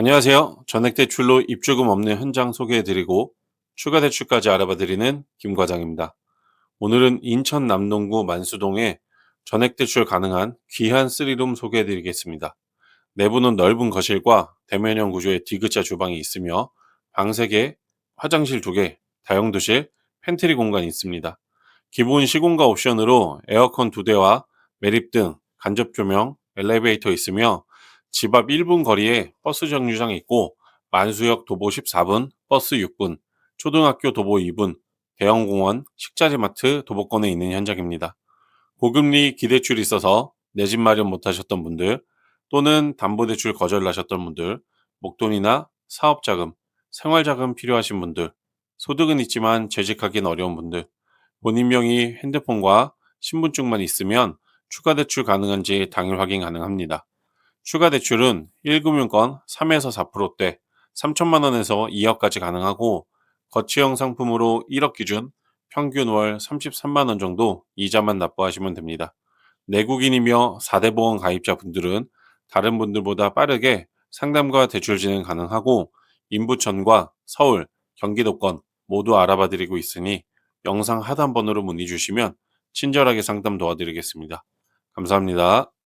안녕하세요. 전액대출로 입주금 없는 현장 소개해드리고 추가 대출까지 알아봐드리는 김 과장입니다. 오늘은 인천 남동구 만수동에 전액대출 가능한 귀한 3룸 소개해드리겠습니다. 내부는 넓은 거실과 대면형 구조의 디귿자 주방이 있으며 방 3개, 화장실 2개, 다용도실, 팬트리 공간이 있습니다. 기본 시공가 옵션으로 에어컨 2대와 매립등, 간접 조명, 엘리베이터 있으며 집 앞 1분 거리에 버스 정류장이 있고 만수역 도보 14분, 버스 6분, 초등학교 도보 2분, 대형공원, 식자재마트 도보권에 있는 현장입니다. 고금리 기대출이 있어서 내 집 마련 못하셨던 분들 또는 담보대출 거절하셨던 분들, 목돈이나 사업자금, 생활자금 필요하신 분들, 소득은 있지만 재직하기는 어려운 분들, 본인 명의 핸드폰과 신분증만 있으면 추가 대출 가능한지 당일 확인 가능합니다. 추가 대출은 1금융권 3에서 4%대 3천만 원에서 2억까지 가능하고 거치형 상품으로 1억 기준 평균 월 33만 원 정도 이자만 납부하시면 됩니다. 내국인이며 4대 보험 가입자 분들은 다른 분들보다 빠르게 상담과 대출 진행 가능하고 인부천과 서울, 경기도권 모두 알아봐 드리고 있으니 영상 하단번호로 문의 주시면 친절하게 상담 도와드리겠습니다. 감사합니다.